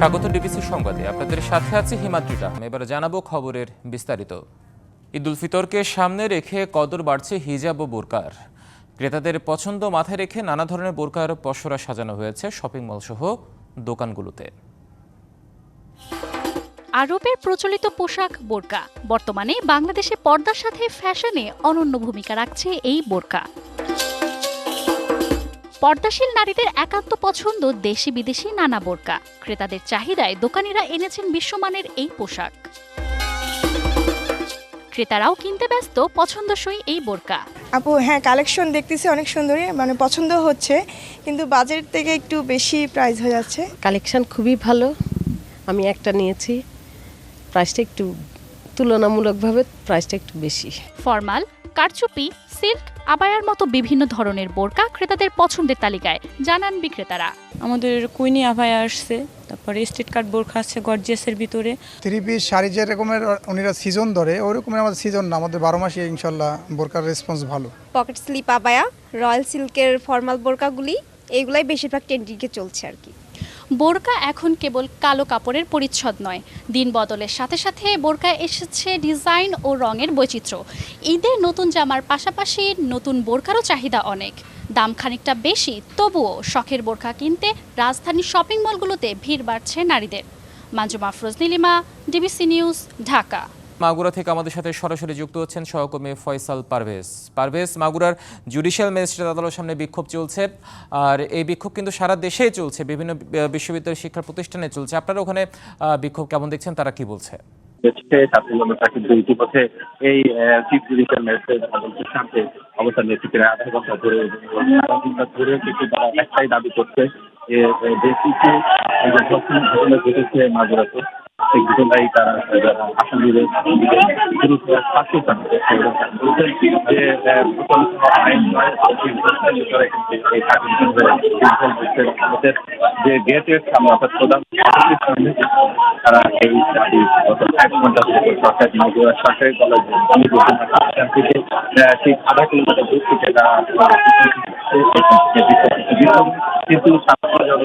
স্বাগত ডিবিসি সংবাদে। আপনাদের সাথে আছে হিমাদ্রিটা এবার জানাব খবরের বিস্তারিত। ঈদ উল ফিতরকে সামনে রেখে কদর বাড়ছে হিজাব ও বোরকার। ক্রেতাদের পছন্দ মাথায় রেখে নানা ধরনের বোরকার পসরা সাজানো হয়েছে শপিং মল সহ দোকানগুলোতে। আরবের প্রচলিত পোশাক বোরকা। বর্তমানে বাংলাদেশে পর্দার সাথে ফ্যাশনে অনন্য ভূমিকা রাখছে এই বোরকা। পর্দাশীল নারীদের একান্ত পছন্দ দেশি বিদেশি নানা বোরকা। ক্রেতাদের চাহিদায় দোকানিরা এনেছেন বিশ্বমানের এই পোশাক। ক্রেতারাও কিনতে ব্যস্ত পছন্দসই এই বোরকা। আপু হ্যাঁ কালেকশন দেখতেছি অনেক সুন্দরী মানে পছন্দ হচ্ছে কিন্তু বাজেট থেকে একটু বেশি প্রাইস হয়ে যাচ্ছে। কালেকশন খুবই ভালো আমি একটা নিয়েছি। প্রাইসটা একটু তুলনামূলকভাবে প্রাইসটা একটু বেশি। ফরমাল কারচুপি সিল্ক আবায়ার মতো বিভিন্ন ধরনের বোরকা ক্রেতাদের পছন্দের তালিকায়। জানান বিক্রেতারা। আমাদের কুইনি আভায় আসছে তারপরে স্ট্রিট কার্ড বোরখা আছে গর্জিয়াসের ভিতরে। থ্রি পিস শাড়ি যে রকমের উনিরা সিজন ধরে ওই রকমের আমাদের সিজন না আমাদের বারো মাসে ইনশাল্লাহ বোরকার রেসপন্স ভালো। পকেট স্লিপ আবায়া রয়্যাল সিল্কের ফর্মাল বোরকাগুলি এইগুলাই বেশিরভাগ ট্রেন্ডিংয়ে চলছে আর কি। বোরকা এখন কেবল কালো কাপড়ের পরিচ্ছদ নয়। দিন বদলের সাথে সাথে বোরকা এসেছে ডিজাইন ও রঙের বৈচিত্র্য। ঈদের নতুন জামার পাশাপাশি নতুন বোরকারও চাহিদা অনেক। দাম খানিকটা বেশি, তবুও শখের বোরকা কিনতে রাজধানীর শপিং মলগুলোতে ভিড় বাড়ছে নারীদের। Manjuma Nilima, DBC news, Dhaka. Magura থেকে আমাদের সাথে সরাসরি যুক্ত হচ্ছেন সহকর্মী ফয়সাল পারভেজ। পারভেজ, মাগুরার জুডিশিয়াল ম্যাজিস্ট্রেট আদালতের সামনে বিক্ষোভ চলছে, আর এই বিক্ষোভ কিন্তু সারা দেশেই চলছে, বিভিন্ন বিশ্ববিদ্যালয় শিক্ষা প্রতিষ্ঠানে চলছে। আপনারা ওখানে বিক্ষোভ কেমন দেখছেন, তারা কি বলছে? ঘটেছে মাগুরাতে সেই ঘটনায় তারা আসামিদের বিরুদ্ধে শাস্তি বলছেন যে প্রচলিত আইন যে গেটের সামনে অর্থাৎ প্রধান তারা এই এক ঘণ্টা সরকারি সরকারি কলেজ থেকে ঠিক আধা কিলোমিটার দূর থেকে তারা কিন্তু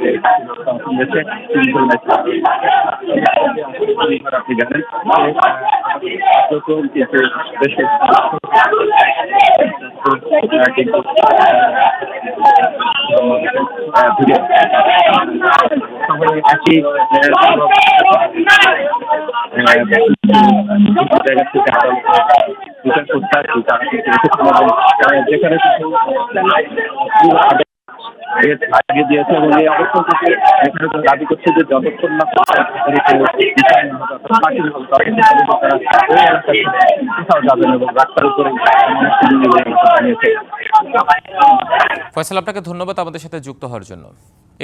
হয়েছে তিনজন আপনি জানেন যে, আহ, প্রথম কিন্তু দেশে কিন্তু আহ, ভিড়ে সবাই একই আহ, জায়গা থেকে আদালত বিচার করতে আসছি তারা কিন্তু এসেছেন এবং তারা যেখানে কিছু এর আগে দিয়েছে এবং এই এখানে দাবি করছে যে যতক্ষণ না ফয়সাল, আপনাকে ধন্যবাদ আমাদের সাথে যুক্ত হওয়ার জন্য।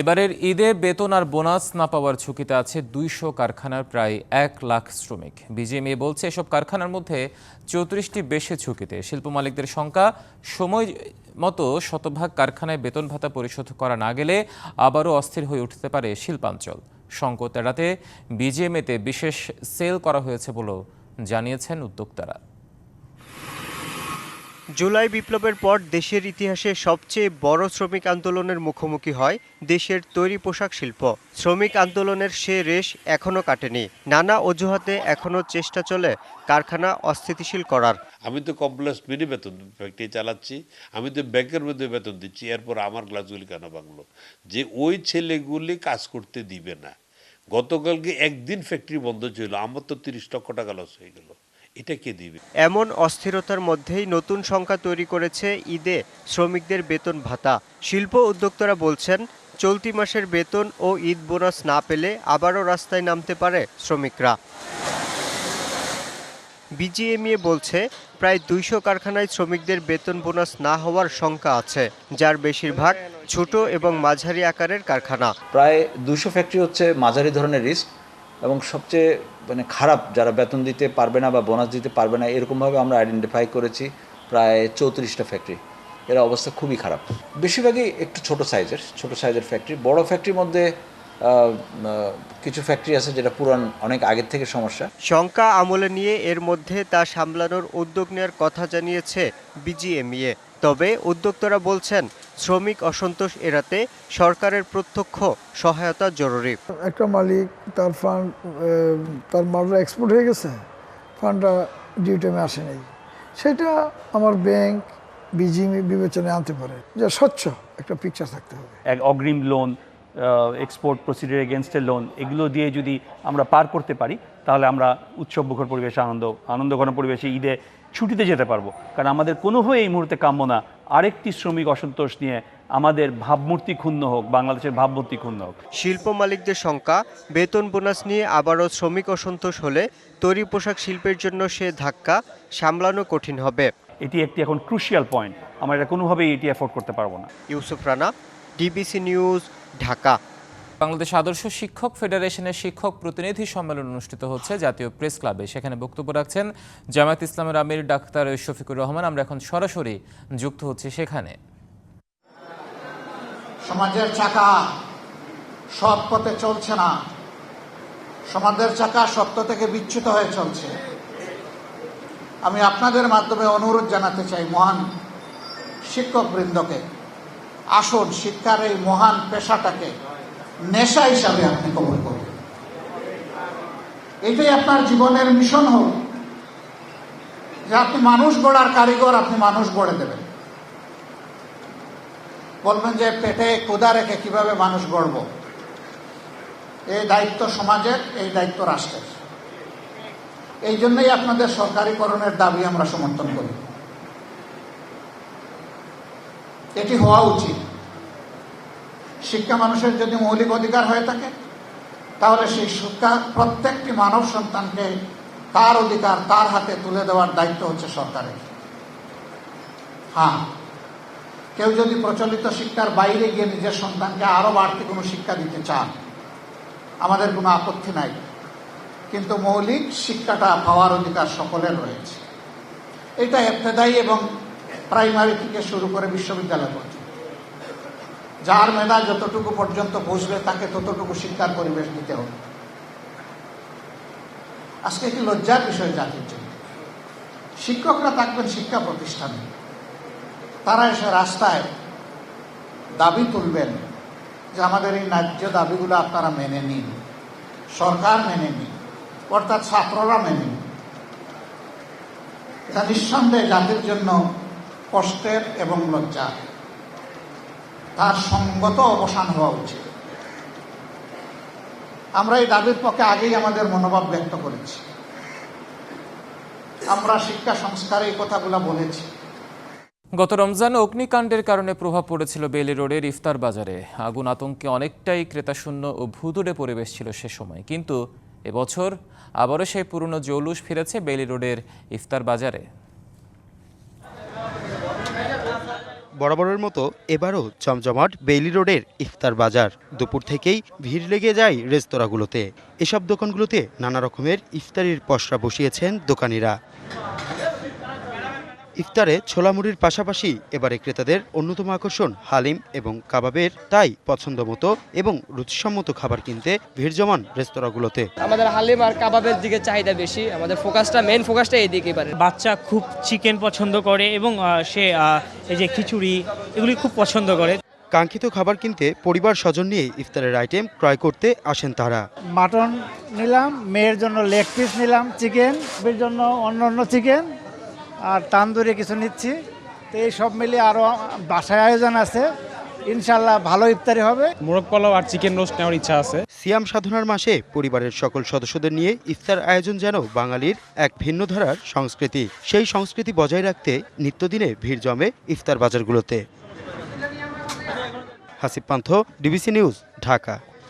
এবারের ঈদে বেতন আর বোনাস না পাওয়ার ঝুঁকিতে আছে দুইশো কারখানার প্রায় এক লাখ শ্রমিক। বিজিএমএ বলছে, এসব কারখানার মধ্যে চৌত্রিশটি বেশি ঝুঁকিতে। শিল্প মালিকদের সংখ্যা সময় মতো শতভাগ কারখানায় বেতন ভাতা পরিশোধ করা না গেলে আবারও অস্থির হয়ে উঠতে পারে শিল্পাঞ্চল। সংকট এড়াতে বিজিএমএতে বিশেষ সেল করা হয়েছে বলেও জানিয়েছেন উদ্যোক্তারা। জুলাই বিপ্লবের পর দেশের ইতিহাসে সবচেয়ে বড় শ্রমিক আন্দোলনের মুখোমুখি হয় দেশের তৈরি পোশাক শিল্প। শ্রমিক আন্দোলনের সে রেশ এখনও কাটেনি। নানা অজুহাতে এখনও চেষ্টা চলে কারখানা অস্থিতিশীল করার। আমি তো কমপ্লেক্স মিনি বেতন ফ্যাক্টরি চালাচ্ছি, আমি তো ব্যাংকের মধ্যে বেতন দিচ্ছি, এরপর আমার গ্লাসগুলি কেন ভাঙলো? যে ওই ছেলেগুলি কাজ করতে দিবে না। গতকালকে একদিন ফ্যাক্টরি বন্ধ ছিল, আমার তো তিরিশ লক্ষ টাকা লস হয়ে গেল। এটা কে দিবে? এমন অস্থিরতার মধ্যেই নতুন সংখ্যা তৈরি করেছে ঈদে শ্রমিকদের বেতন ভাতা। শিল্প উদ্যোক্তারা বলছেন চলতি মাসের বেতন ও ঈদ বোনাস না পেলে আবারও রাস্তায় নামতে পারে শ্রমিকরা। বিজিএমইএ বলছে প্রায় দুইশো কারখানায় শ্রমিকদের বেতন বোনাস না হওয়ার শঙ্কা আছে যার বেশিরভাগ ছোট এবং মাঝারি আকারের কারখানা। প্রায় দুশো ফ্যাক্টরি হচ্ছে মাঝারি ধরনের রিস্ক এবং সবচেয়ে মানে খারাপ যারা বেতন দিতে পারবে না বা বোনাস দিতে পারবে না, এরকমভাবে আমরা আইডেন্টিফাই করেছি প্রায় চৌত্রিশটা ফ্যাক্টরি এর অবস্থা খুবই খারাপ। বেশিরভাগই একটু ছোট সাইজের ছোট সাইজের ফ্যাক্টরি বড় ফ্যাক্টরির মধ্যে কিছু ফ্যাক্টরি আছে যেটা পুরান, অনেক আগের থেকে সমস্যা। শঙ্কা আমলে নিয়ে এর মধ্যে তা সামলানোর উদ্যোগ নেওয়ার কথা জানিয়েছে বিজিএমইএ। তবে উদ্যোক্তারা বলছেন শ্রমিক অসন্তোষ এড়াতে সরকারের প্রত্যক্ষ সহায়তা জরুরি। একটা মালিক তার ফান্ড তার মালটা এক্সপোর্ট হয়ে গেছে ফান্ডটা ডিউ টাইমে আসে নাই। সেটা আমার ব্যাংক বিজিএমই বিবেচনায় আনতে পারে। যা স্বচ্ছ একটা পিকচার থাকতে হবে। এক অগ্রিম লোন এক্সপোর্ট প্রসিডিউর এগেনস্টের লোন এগুলো দিয়ে যদি আমরা পার করতে পারি তাহলে আমরা উৎসব মুখর পরিবেশে আনন্দ আনন্দঘন পরিবেশে ঈদে ছুটিতে যেতে পারব। কারণ আমাদের কোনোভাবে এই মুহূর্তে কাম্য না। আরেকটি শ্রমিক অসন্তোষ নিয়ে আমাদের ভাবমূর্তি ক্ষুণ্ণ হোক বাংলাদেশের ভাবমূর্তি ক্ষুণ্ণ হোক। শিল্প মালিকদের শঙ্কা বেতন বোনাস নিয়ে আবারও শ্রমিক অসন্তোষ হলে তৈরি পোশাক শিল্পের জন্য সে ধাক্কা সামলানো কঠিন হবে। এটি একটি এখন ক্রুশিয়াল পয়েন্ট আমরা এটা কোনোভাবেই এটি অ্যাফোর্ড করতে পারব না। Yusuf Rana DBC news Dhaka. Bangladesh আদর্শ শিক্ষক ফেডারেশনের শিক্ষক প্রতিনিধি সম্মেলন অনুষ্ঠিত হচ্ছে জাতীয় প্রেস ক্লাবে। সেখানে বক্তব্য রাখছেন জামায়াত ইসলামের আমির ডাক্তার শফিকুর রহমান। আমরা এখন সরাসরি যুক্ত হচ্ছি সেখানে। সমাজের চাকা সৎ পথে চলছে না। সমাজের চাকা সত্য থেকে বিচ্যুত হয়ে চলছে। আমি আপনাদের মাধ্যমে অনুরোধ জানাতে চাই মহান শিক্ষক বৃন্দকে আসুন শিক্ষার এই মহান পেশাটাকে নেশা হিসাবে আপনি কবল করবেন এটাই আপনার জীবনের মিশন হোক যে আপনি মানুষ গড়ার কারিগর, আপনি মানুষ গড়ে দেবেন। বলবেন যে পেটে কোদা রেখে কীভাবে মানুষ গড়ব? এই দায়িত্ব সমাজের, এই দায়িত্ব রাষ্ট্রের। এই জন্যই আপনাদের সরকারিকরণের দাবি আমরা সমর্থন করি। এটি হওয়া উচিত। শিক্ষা মানুষের যদি মৌলিক অধিকার হয়ে থাকে, তাহলে সেই শিক্ষা প্রত্যেকটি মানব সন্তানকে তার অধিকার তার হাতে তুলে দেওয়ার দায়িত্ব হচ্ছে সরকারের। হ্যাঁ কেউ যদি প্রচলিত শিক্ষার বাইরে গিয়ে নিজের সন্তানকে আরও বাড়তি কোনো শিক্ষা দিতে চান, আমাদের কোনো আপত্তি নাই। কিন্তু মৌলিক শিক্ষাটা পাওয়ার অধিকার সকলের রয়েছে। এটা এফতেদায়ী এবং প্রাইমারি থেকে শুরু করে বিশ্ববিদ্যালয় যার মেধা যতটুকু পর্যন্ত বুঝবে তাকে ততটুকু শিক্ষার পরিবেশ দিতে হবে। আজকে একটি লজ্জার বিষয় জাতির জন্য। শিক্ষকরা থাকবেন শিক্ষা প্রতিষ্ঠানে। তারা এসে রাস্তায় দাবি তুলবেন যে আমাদের এই ন্যায্য দাবিগুলো আপনারা মেনে নিন। সরকার মেনে নিন, অর্থাৎ ছাত্ররা মেনে নিন। এটা নিঃসন্দেহে জাতির জন্য কষ্টের এবং লজ্জা তার সঙ্গত অবসান হওয়া উচিত। আমরা এই দাবির পক্ষে আগেই আমাদের মনোভাব ব্যক্ত করেছি। আমরা শিক্ষা সংস্কারে এই কথাগুলো বলেছি। গত রমজান অগ্নিকাণ্ডের কারণে প্রভাব পড়েছিল বেলি রোডের ইফতার বাজারে। আগুন আতঙ্কে অনেকটাই ক্রেতাশূন্য ও ভুতুড়ে পরিবেশ ছিল সে সময়। কিন্তু এবছর আবারও সেই পুরনো জৌলুস ফিরেছে বেলি রোডের ইফতার বাজারে। বরাবরের মতো এবারও জমজমাট বেইলি রোডের ইফতার বাজার। দুপুর থেকেই ভিড় লেগে যায় রেস্তোরাঁগুলোতে। এসব দোকানগুলোতে নানা রকমের ইফতারির পশরা বসিয়েছেন দোকানিরা। ইফতারে ছোলা মুড়ির পাশাপাশি এবারে ক্রেতাদের অন্যতম আকর্ষণ হালিম এবং কাবাবের তাই পছন্দ মতো এবং রুচিসম্মত খাবার কিনতে ভিড় জমান রেস্তোরাঁগুলোতে। আমাদের হালিম আর কাবাবের দিকে চাহিদা বেশি আমাদের ফোকাসটা মেন ফোকাসটা এই দিকে এবারে বাচ্চা খুব চিকেন পছন্দ করে এবং সে এই যে খিচুড়ি এগুলি খুব পছন্দ করে। কাঙ্ক্ষিত খাবার কিনতে পরিবার স্বজন নিয়ে ইফতারের আইটেম ক্রয় করতে আসেন তারা। মাটন নিলাম মেয়ের জন্য লেগ পিস নিলাম চিকেন এর জন্য অন্য অন্য চিকেন আর তান্দুরি কিছু নিচ্ছি। তো এই সব মিলিয়ে আরও বাসায় আয়োজন আছে। ইনশাল্লাহ ভালো ইফতারি হবে। মোরগ পোলাও আর চিকেন রোস্ট নেওয়ার ইচ্ছা আছে। সিয়াম সাধনার মাসে পরিবারের সকল সদস্যদের নিয়ে ইফতার আয়োজন যেন বাঙালির এক ভিন্ন ধারার সংস্কৃতি। সেই সংস্কৃতি বজায় রাখতে নিত্যদিনে ভিড় জমে ইফতার বাজারগুলোতে। Hasib Pantha DBC news Dhaka.